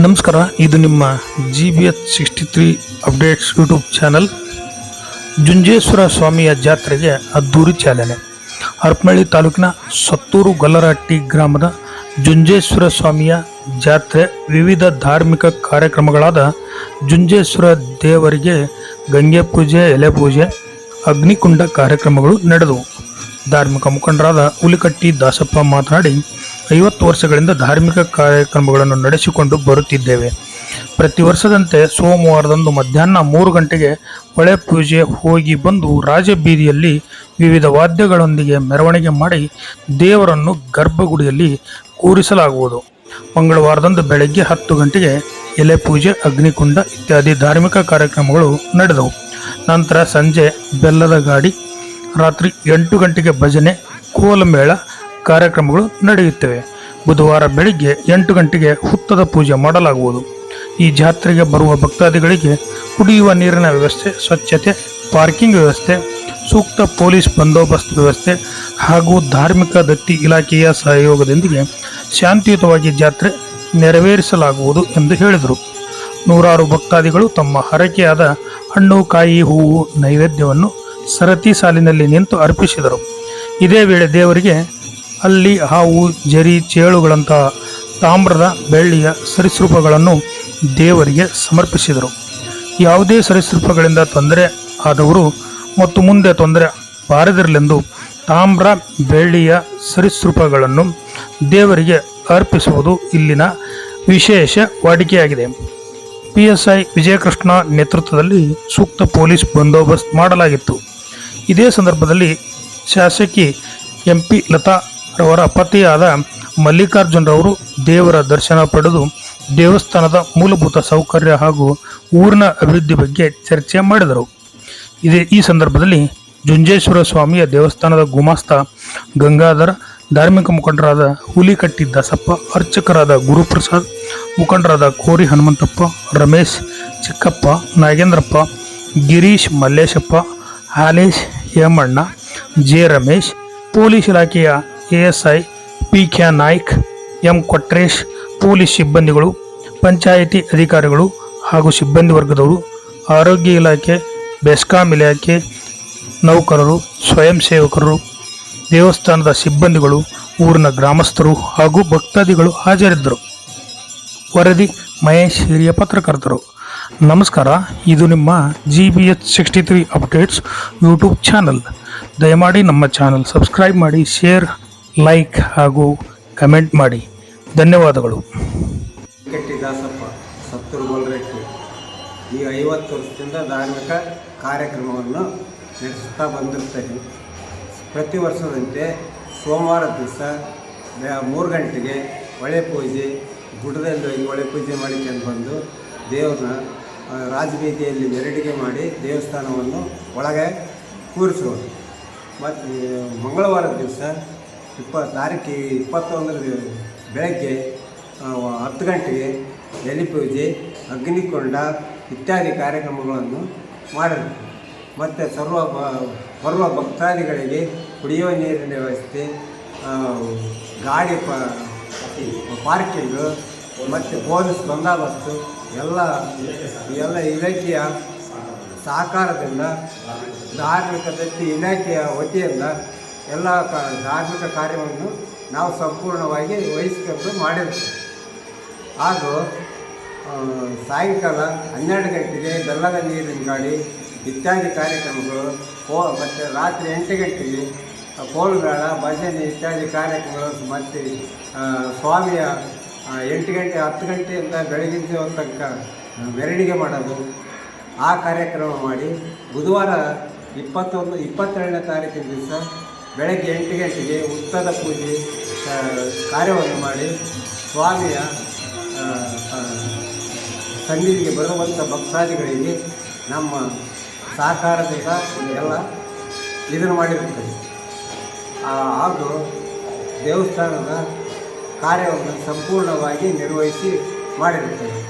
ನಮಸ್ಕಾರ, ಇದು ನಿಮ್ಮ G B H sixty three updates YouTube channel Junjeshwara ಸ್ವಾಮಿಯ ಜಾತ್ರೆಗೆ ಅದ್ದೂರಿ ಚಾಲನೆ. ಹರಪನಹಳ್ಳಿ ತಾಲೂಕಿನ ಸತ್ತೂರು ಗೊಲ್ಲರಹಟ್ಟಿ ಗ್ರಾಮದ ಜುಂಜೇಶ್ವರ ಸ್ವಾಮಿಯ ಜಾತ್ರೆ ವಿವಿಧ ಧಾರ್ಮಿಕ ಕಾರ್ಯಕ್ರಮಗಳಾದ ಜುಂಜೇಶ್ವರ ದೇವರಿಗೆ ಗಂಗೆ ಪೂಜೆ, ಎಲೆ ಪೂಜೆ, ಅಗ್ನಿಕುಂಡ ಕಾರ್ಯಕ್ರಮಗಳು ನಡೆದವು. ಧಾರ್ಮಿಕ ಮುಖಂಡರಾದ ಹುಲಿಕಟ್ಟಿ ದಾಸಪ್ಪ ಮಾತನಾಡಿ, ಐವತ್ತು ವರ್ಷಗಳಿಂದ ಧಾರ್ಮಿಕ ಕಾರ್ಯಕ್ರಮಗಳನ್ನು ನಡೆಸಿಕೊಂಡು ಬರುತ್ತಿದ್ದೇವೆ. ಪ್ರತಿ ವರ್ಷದಂತೆ ಸೋಮವಾರದಂದು ಮಧ್ಯಾಹ್ನ ಮೂರು ಗಂಟೆಗೆ ಹೊಳೆ ಪೂಜೆ ಹೋಗಿ ಬಂದು ರಾಜಬೀದಿಯಲ್ಲಿ ವಿವಿಧ ವಾದ್ಯಗಳೊಂದಿಗೆ ಮೆರವಣಿಗೆ ಮಾಡಿ ದೇವರನ್ನು ಗರ್ಭಗುಡಿಯಲ್ಲಿ ಕೂರಿಸಲಾಗುವುದು. ಮಂಗಳವಾರದಂದು ಬೆಳಗ್ಗೆ ಹತ್ತು ಗಂಟೆಗೆ ಎಲೆ ಪೂಜೆ, ಅಗ್ನಿಕುಂಡ ಇತ್ಯಾದಿ ಧಾರ್ಮಿಕ ಕಾರ್ಯಕ್ರಮಗಳು ನಡೆದವು. ನಂತರ ಸಂಜೆ ಬೆಲ್ಲದ ಗಾಡಿ ರಾತ್ರಿ ಎಂಟು ಗಂಟೆಗೆ ಭಜನೆ ಕೋಲಮೇಳ ಕಾರ್ಯಕ್ರಮಗಳು ನಡೆಯುತ್ತವೆ. ಬುಧವಾರ ಬೆಳಿಗ್ಗೆ ಎಂಟು ಗಂಟೆಗೆ ಹುತ್ತದ ಪೂಜೆ ಮಾಡಲಾಗುವುದು. ಈ ಜಾತ್ರೆಗೆ ಬರುವ ಭಕ್ತಾದಿಗಳಿಗೆ ಕುಡಿಯುವ ನೀರಿನ ವ್ಯವಸ್ಥೆ, ಸ್ವಚ್ಛತೆ, ಪಾರ್ಕಿಂಗ್ ವ್ಯವಸ್ಥೆ, ಸೂಕ್ತ ಪೊಲೀಸ್ ಬಂದೋಬಸ್ತ್ ವ್ಯವಸ್ಥೆ ಹಾಗೂ ಧಾರ್ಮಿಕ ದತ್ತಿ ಇಲಾಖೆಯ ಸಹಯೋಗದೊಂದಿಗೆ ಶಾಂತಿಯುತವಾಗಿ ಜಾತ್ರೆ ನೆರವೇರಿಸಲಾಗುವುದು ಎಂದು ಹೇಳಿದರು. ನೂರಾರು ಭಕ್ತಾದಿಗಳು ತಮ್ಮ ಹರಕೆಯಾದ ಹಣ್ಣು, ಕಾಯಿ, ಹೂವು, ನೈವೇದ್ಯವನ್ನು ಸರತಿ ಸಾಲಿನಲ್ಲಿ ನಿಂತು ಅರ್ಪಿಸಿದರು. ಇದೇ ವೇಳೆ ದೇವರಿಗೆ, ಅಲ್ಲಿ ಹಾವು, ಜರಿ ಚೇಳುಗಳಂತಹ ತಾಮ್ರದ ಬೆಳ್ಳಿಯ ಸರೀಸೃಪಗಳನ್ನು ದೇವರಿಗೆ ಸಮರ್ಪಿಸಿದರು. ಯಾವುದೇ ಸರೀಸೃಪಗಳಿಂದ ತೊಂದರೆ ಆದವರು ಮತ್ತು ಮುಂದೆ ತೊಂದರೆ ಬಾರದಿರಲೆಂದು ತಾಮ್ರ ಬೆಳ್ಳಿಯ ಸರೀಸೃಪಗಳನ್ನು ದೇವರಿಗೆ ಅರ್ಪಿಸುವುದು ಇಲ್ಲಿನ ವಿಶೇಷ ವಾಡಿಕೆಯಾಗಿದೆ. ಪಿ ಎಸ್ ಐ ವಿಜಯಕೃಷ್ಣ ನೇತೃತ್ವದಲ್ಲಿ ಸೂಕ್ತ ಪೊಲೀಸ್ ಬಂದೋಬಸ್ತ್ ಮಾಡಲಾಗಿತ್ತು. ಇದೇ ಸಂದರ್ಭದಲ್ಲಿ ಶಾಸಕಿ ಎಂ ಪಿ ಲತಾ ರವರ ಪತಿಯಾದ ಮಲ್ಲಿಕಾರ್ಜುನರವರು ದೇವರ ದರ್ಶನ ಪಡೆದು ದೇವಸ್ಥಾನದ ಮೂಲಭೂತ ಸೌಕರ್ಯ ಹಾಗೂ ಊರಿನ ಅಭಿವೃದ್ಧಿ ಬಗ್ಗೆ ಚರ್ಚೆ ಮಾಡಿದರು. ಇದೇ ಈ ಸಂದರ್ಭದಲ್ಲಿ ಜುಂಜೇಶ್ವರ ಸ್ವಾಮಿಯ ದೇವಸ್ಥಾನದ ಗುಮಾಸ್ತ ಗಂಗಾಧರ, ಧಾರ್ಮಿಕ ಮುಖಂಡರಾದ ಹುಲಿಕಟ್ಟಿ ದಾಸಪ್ಪ, ಅರ್ಚಕರಾದ ಗುರುಪ್ರಸಾದ್, ಮುಖಂಡರಾದ ಕೋರಿ ಹನುಮಂತಪ್ಪ, ರಮೇಶ್ ಚಿಕ್ಕಪ್ಪ, ನಾಗೇಂದ್ರಪ್ಪ, ಗಿರೀಶ್ ಮಲ್ಲೇಶಪ್ಪ ಹಾಲೇಶ್ ಹೇಮಣ್ಣ, ಜೆ ರಮೇಶ್, ಪೊಲೀಸ್ ಇಲಾಖೆಯ ASI P K Naik, M Kotresh, police ಸಿಬ್ಬಂದಿಗಳು, ಪಂಚಾಯಿತಿ ಅಧಿಕಾರಿಗಳು ಹಾಗೂ ಸಿಬ್ಬಂದಿ ವರ್ಗದವರು, ಆರೋಗ್ಯ ಇಲಾಖೆ, ಬೆಸ್ಕಾಂ ಇಲಾಖೆ ನೌಕರರು, ಸ್ವಯಂ ಸೇವಕರು, ದೇವಸ್ಥಾನದ ಸಿಬ್ಬಂದಿಗಳು, ಊರಿನ ಗ್ರಾಮಸ್ಥರು ಹಾಗೂ ಭಕ್ತಾದಿಗಳು ಹಾಜರಿದ್ದರು. ವರದಿ ಮಹೇಶ್ ಹಿರಿಯ ಪತ್ರಕರ್ತರು. ನಮಸ್ಕಾರ, ಇದು ನಿಮ್ಮ G B H sixty three updates YouTube channel ದಯಮಾಡಿ ನಮ್ಮ ಚಾನಲ್ ಸಬ್ಸ್ಕ್ರೈಬ್ ಮಾಡಿ ಶೇರ್ ಲೈಕ್ ಹಾಗೂ ಕಮೆಂಟ್ ಮಾಡಿ. ಧನ್ಯವಾದಗಳು. ಕೆಟ್ಟಿ ದಾಸಪ್ಪ, ಸತ್ತೂರು ಗೋಲ್ರೆಟ್ಟಿ ಈ ಐವತ್ತು ವರ್ಷದಿಂದ ಧಾರ್ಮಿಕ ಕಾರ್ಯಕ್ರಮವನ್ನು ನಡೆಸ್ತಾ ಬಂದಿರ್ತೇನೆ ಪ್ರತಿ ವರ್ಷದಂತೆ ಸೋಮವಾರ ದಿವಸ ಮೂರು ಗಂಟೆಗೆ ಹೊಳೆ ಪೂಜೆ, ಗುಡ್ಡದಲ್ಲಿ ಹೊಳೆ ಪೂಜೆ ಮಾಡಿಕೊಂಡು ಬಂದು ದೇವ್ರನ್ನ ರಾಜಬೀದಿಯಲ್ಲಿ ಮೆರವಣಿಗೆ ಮಾಡಿ ದೇವಸ್ಥಾನವನ್ನು ಒಳಗೆ ಕೂರಿಸುವುದು ಮತ್ತು ಮಂಗಳವಾರ ದಿವಸ ಇಪ್ಪ ತಾರೀಕು ಇಪ್ಪತ್ತೊಂದರ ಬೆಳಗ್ಗೆ ಹತ್ತು ಗಂಟೆಗೆ ಎಲಿ ಪೂಜೆ, ಅಗ್ನಿಕೊಂಡ ಇತ್ಯಾದಿ ಕಾರ್ಯಕ್ರಮಗಳನ್ನು ಮಾಡಬೇಕು ಮತ್ತು ಸರ್ವ ಬರುವ ಭಕ್ತಾದಿಗಳಿಗೆ ಕುಡಿಯುವ ನೀರಿನ ವ್ಯವಸ್ಥೆ ಗಾಡಿ ಪಾರ್ಕಿಂಗು ಮತ್ತು ಪೊಲೀಸ್ ಬಂದೋಬಸ್ತು, ಎಲ್ಲ ಎಲ್ಲ ಇಲಾಖೆಯ ಸಹಕಾರದಿಂದ, ಧಾರ್ಮಿಕ ದತ್ತಿ ಇಲಾಖೆಯ ವತಿಯಿಂದ ಎಲ್ಲ ಧಾರ್ಮಿಕ ಕಾರ್ಯವನ್ನು ನಾವು ಸಂಪೂರ್ಣವಾಗಿ ವಹಿಸ್ಕೊಂಡು ಮಾಡಿರ್ತೀವಿ. ಹಾಗೂ ಸಾಯಂಕಾಲ ಹನ್ನೆರಡು ಗಂಟೆಗೆ ಬೆಲ್ಲದ ನೀರಿನ ಗಾಡಿ ಇತ್ಯಾದಿ ಕಾರ್ಯಕ್ರಮಗಳು, ಕೋ, ಮತ್ತು ರಾತ್ರಿ ಎಂಟು ಗಂಟೆಗೆ ಕೋಲುಗಾಳ ಭಜನೆ ಇತ್ಯಾದಿ ಕಾರ್ಯಕ್ರಮಗಳು, ಮತ್ತು ಸ್ವಾಮಿಯ ಎಂಟು ಗಂಟೆ, ಹತ್ತು ಗಂಟೆಯಿಂದ ಬೆಳಗಿನ ಜಾವ ತನಕ ಮೆರವಣಿಗೆ ಮಾಡೋದು ಆ ಕಾರ್ಯಕ್ರಮ ಮಾಡಿ ಬುಧವಾರ ಇಪ್ಪತ್ತೊಂದು, ಇಪ್ಪತ್ತೆರಡನೇ ತಾರೀಕಿನ ದಿವಸ ಬೆಳಗ್ಗೆ ಎಂಟು ಗಂಟೆಗೆ ಉತ್ತದ ಪೂಜೆ ಕಾರ್ಯವನ್ನು ಮಾಡಿ ಸ್ವಾಮಿಯ ಸನ್ನಿಧಿಗೆ ಬರುವಂಥ ಭಕ್ತಾದಿಗಳಿಗೆ ನಮ್ಮ ಸಹಕಾರದಿಂದ ಎಲ್ಲ ಇದನ್ನು ಮಾಡಿರುತ್ತದೆ ಹಾಗೂ ದೇವಸ್ಥಾನದ ಕಾರ್ಯವನ್ನು ಸಂಪೂರ್ಣವಾಗಿ ನಿರ್ವಹಿಸಿ ಮಾಡಿರುತ್ತದೆ